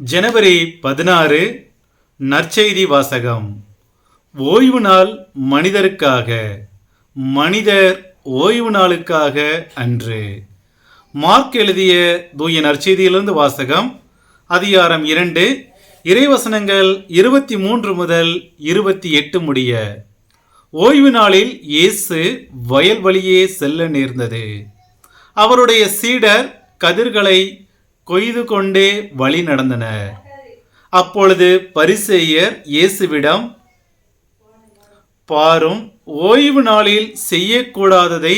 ஜனவரி பதினாறு நற்செய்தி வாசகம். ஓய்வு நாள் மனிதருக்காக மனிதர் ஓய்வு நாளுக்காக அன்று. மார்க் எழுதிய தூய நற்செய்தியிலிருந்து வாசகம் அதிகாரம் இரண்டு இறைவசனங்கள் இருபத்தி மூன்று முதல் இருபத்தி எட்டு முடிய. ஓய்வு நாளில் இயேசு வயல் வழியே செல்ல நேர்ந்தது. அவருடைய சீடர் கதிர்களை கொய்து கொண்டே வழி நடந்தனர் அப்பொழுது பரிசேயர் இயேசுவிடம் பாரும் ஓய்வு நாளில் செய்யக்கூடாததை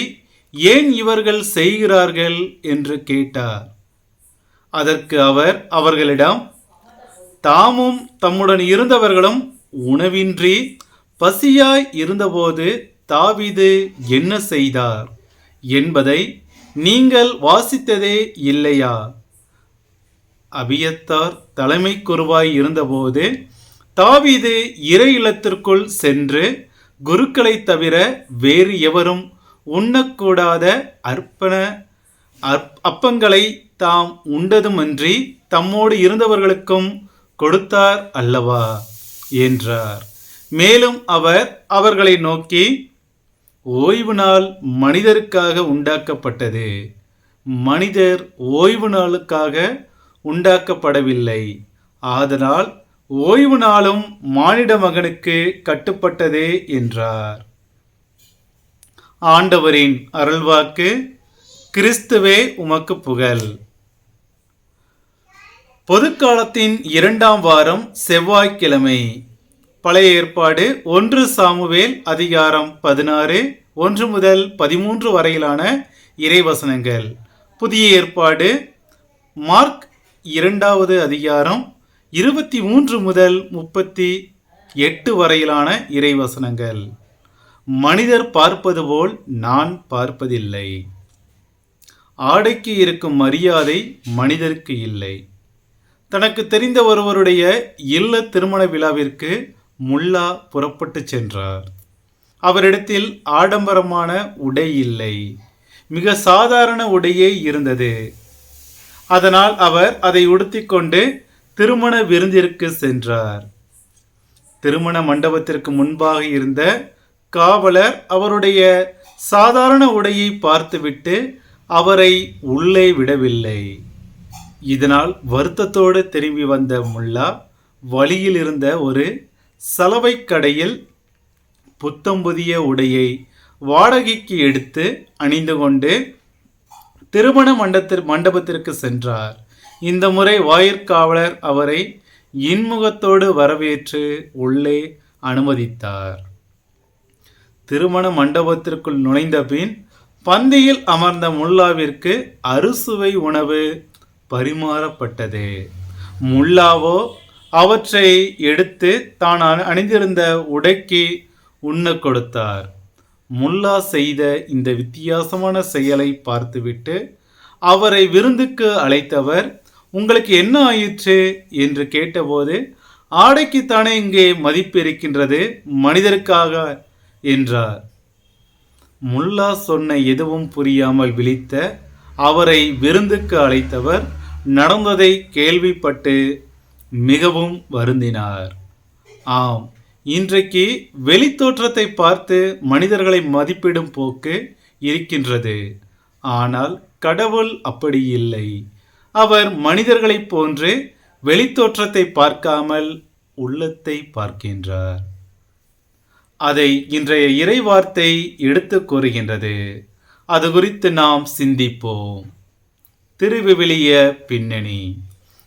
ஏன் இவர்கள் செய்கிறார்கள்? என்று கேட்டார். அதற்கு அவர் அவர்களிடம் தாமும் தம்முடன் இருந்தவர்களும் உணவின்றி பசியாய் இருந்தபோது தாவிது என்ன செய்தார்? என்பதை நீங்கள் வாசித்ததே இல்லையா? அபியத்தார் தலைமை குருவாய் இருந்தபோது தாவீது இறை இல்லத்திற்குள் சென்று குருக்களை தவிர வேறு எவரும் உண்ணக்கூடாத அர்ப்பண அப்பங்களை தாம் உண்டதுமன்றி தம்மோடு இருந்தவர்களுக்கும் கொடுத்தார் அல்லவா? என்றார். மேலும் அவர் அவர்களை நோக்கி ஓய்வு நாள் மனிதருக்காக உண்டாக்கப்பட்டது. மனிதர் ஓய்வு நாளுக்காக உண்டாக்கப்படவில்லை. ஆதலால் ஓய்வு நாளும் மானிட மகனுக்கு கட்டுப்பட்டதே என்றார். ஆண்டவரின் அருள்வாக்கு கிறிஸ்துவே உமக்கு புகழ். பொதுக்காலத்தின் இரண்டாம் வாரம் செவ்வாய்க்கிழமை. பழைய ஏற்பாடு ஒன்று சாமுவேல் அதிகாரம் பதினாறு ஒன்று முதல் பதிமூன்று வரையிலான இறைவசனங்கள். புதிய ஏற்பாடு மார்க் இரண்டாவது அதிகாரம் இருபத்தி மூன்று முதல் முப்பத்தி எட்டு வரையிலான இறைவசனங்கள். மனிதர் பார்ப்பது போல் நான் பார்ப்பதில்லை. ஆடைக்கு இருக்கும் மரியாதை மனிதருக்கு இல்லை. தனக்கு தெரிந்த ஒருவருடைய இல்ல திருமண விழாவிற்கு முல்லா புறப்பட்டுச் சென்றார். அவரிடத்தில் ஆடம்பரமான உடை இல்லை. மிக சாதாரண உடையே இருந்தது. அதனால் அவர் அதை உடுத்திக்கொண்டு திருமண விருந்திற்கு சென்றார். திருமண மண்டபத்திற்கு முன்பாக இருந்த காவலர் அவருடைய சாதாரண உடையை பார்த்துவிட்டு அவரை உள்ளே விடவில்லை. இதனால் வருத்தத்தோடு திரும்பி வந்த முல்லா வழியில் இருந்த ஒரு சலவைக் கடையில் புத்தம் புதிய உடையை வாடகைக்கு எடுத்து அணிந்து கொண்டு திருமண மண்டபத்திற்கு மண்டபத்திற்கு சென்றார். இந்த முறை வாயிற்காவலர் அவரை இன்முகத்தோடு வரவேற்று உள்ளே அனுமதித்தார். திருமண மண்டபத்திற்குள் நுழைந்த பின் பந்தியில் அமர்ந்த முல்லாவிற்கு அறுசுவை உணவு பரிமாறப்பட்டது. முல்லாவோ அவற்றை எடுத்து தான் அணி- அணிந்திருந்த உடைக்கு உண்ணக் கொடுத்தார். முல்லா செய்த இந்த வித்தியாசமான செயலை பார்த்துவிட்டு அவரை விருந்துக்கு அழைத்தவர் உங்களுக்கு என்ன ஆயிற்று? என்று கேட்டபோது ஆடைக்குத்தானே இங்கே மதிப்பு இருக்கின்றது மனிதருக்காக? என்றார். முல்லா சொன்ன எதுவும் புரியாமல் விழித்த அவரை விருந்துக்கு அழைத்தவர் நடந்ததை கேள்விப்பட்டு மிகவும் வருந்தினார். ஆம். இன்றைக்கு வெளித்தோற்றத்தை பார்த்து மனிதர்களை மதிப்பிடும் போக்கு இருக்கின்றது. ஆனால் கடவுள் அப்படி இல்லை. அவர் மனிதர்களைப் போன்று வெளித்தோற்றத்தை பார்க்காமல் உள்ளத்தை பார்க்கின்றார். அதை இன்றைய இறைவார்த்தை எடுத்து கூறுகின்றது. அது குறித்து நாம் சிந்திப்போம். திருவிவிலிய பின்னணி.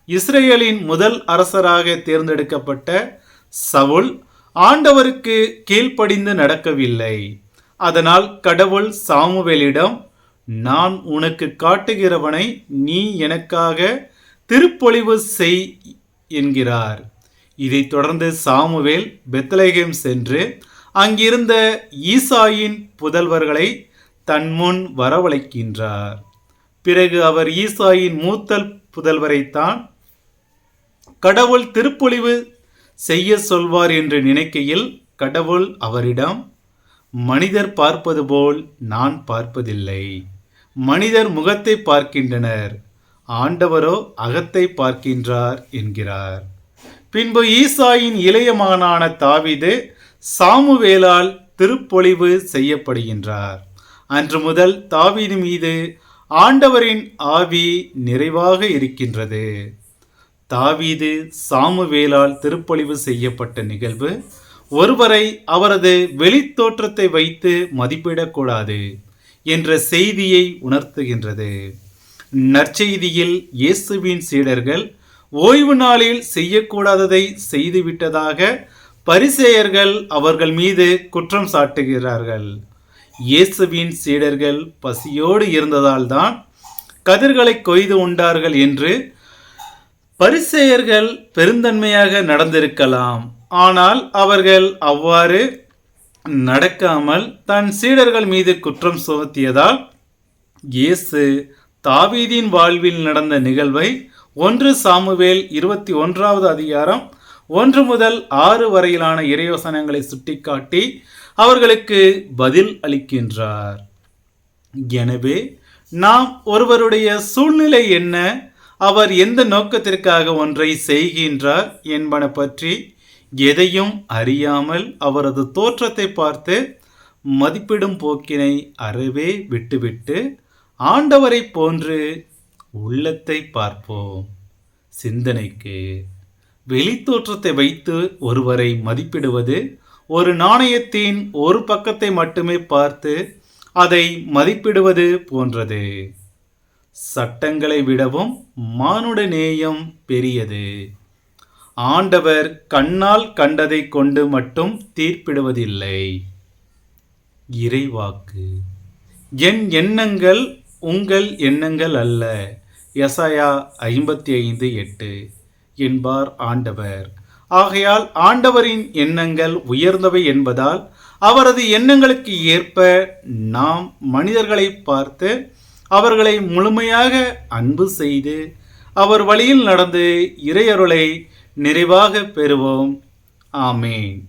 இஸ்ரேலின் முதல் அரசராக தேர்ந்தெடுக்கப்பட்ட சவுல் ஆண்டவருக்கு கீழ்ப்படிந்து நடக்கவில்லை. அதனால் கடவுள் சாமுவேலிடம் நான் உனக்கு காட்டுகிறவனை நீ எனக்காக திருப்பொழிவு செய் என்கிறார். இதைத் தொடர்ந்து சாமுவேல் பெத்லகேம் சென்று அங்கிருந்த ஈசாயின் புதல்வர்களை தன் முன் வரவழைக்கின்றார். பிறகு அவர் ஈசாயின் மூத்தல் புதல்வரைத்தான் கடவுள் திருப்பொழிவு செய்ய சொல்வார் என்று நினைக்கையில் கடவுள் அவரிடம் மனிதர் பார்ப்பது போல் நான் பார்ப்பதில்லை. மனிதர் முகத்தை பார்க்கின்றனர். ஆண்டவரோ அகத்தை பார்க்கின்றார் என்கிறார். பின்பு ஈசாயின் இளைய மகனான தாவிது சாமுவேலால் திருப்பொழிவு செய்யப்படுகின்றார். அன்று முதல் தாவீது மீது ஆண்டவரின் ஆவி நிறைவாக இருக்கின்றது. தாவீது சாமுவேலால் திருப்பொழிவு செய்யப்பட்ட நிகழ்வு ஒருவரை அவரது வெளித்தோற்றத்தை வைத்து மதிப்பிடக்கூடாது என்ற செய்தியை உணர்த்துகின்றது. நற்செய்தியில் இயேசுவின் சீடர்கள் ஓய்வு நாளில் செய்யக்கூடாததை செய்துவிட்டதாக பரிசேயர்கள் அவர்கள் மீது குற்றம் சாட்டுகிறார்கள். இயேசுவின் சீடர்கள் பசியோடு இருந்ததால்தான் கதிர்களை கொய்து உண்டார்கள் என்று பரிசெயர்கள் பெருந்தன்மையாக நடந்திருக்கலாம். ஆனால் அவர்கள் அவ்வாறு நடக்காமல் தன் சீடர்கள் மீது குற்றம் சுமத்தியதால் இயேசு தாவீதின் வாழ்வில் நடந்த நிகழ்வை ஒன்று சாமுவேல் இருபத்தி ஒன்றாவது அதிகாரம் ஒன்று முதல் ஆறு வரையிலான இறையோசனங்களை சுட்டிக்காட்டி அவர்களுக்கு பதில் அளிக்கின்றார். எனவே நாம் ஒருவருடைய சூழ்நிலை என்ன? அவர் எந்த நோக்கத்திற்காக ஒன்றை செய்கின்றார் என்பன பற்றி எதையும் அறியாமல் அவரது தோற்றத்தை பார்த்து மதிப்பிடும் போக்கினை அறவே விட்டுவிட்டு ஆண்டவரை போன்று உள்ளத்தை பார்ப்போம். சிந்தனைக்கு வெளித்தோற்றத்தை வைத்து ஒருவரை மதிப்பிடுவது ஒரு நாணயத்தின் ஒரு பக்கத்தை மட்டுமே பார்த்து அதை மதிப்பிடுவது போன்றது. சட்டங்களை விடவும் மானுட நேயம் பெரியது. ஆண்டவர் கண்ணால் கண்டதை கொண்டு மட்டும் தீர்ப்பிடுவதில்லை. இறைவாக்கு. என் எண்ணங்கள் உங்கள் எண்ணங்கள் அல்ல. எசையா ஐம்பத்தி ஐந்து எட்டு. என்பார் ஆண்டவர். ஆகையால் ஆண்டவரின் எண்ணங்கள் உயர்ந்தவை என்பதால் அவரது எண்ணங்களுக்கு ஏற்ப நாம் மனிதர்களை பார்த்து அவர்களை முழுமையாக அன்பு செய்து அவர் வழியில் நடந்து இறையருளை நிறைவாக பெறுவோம். ஆமேன்.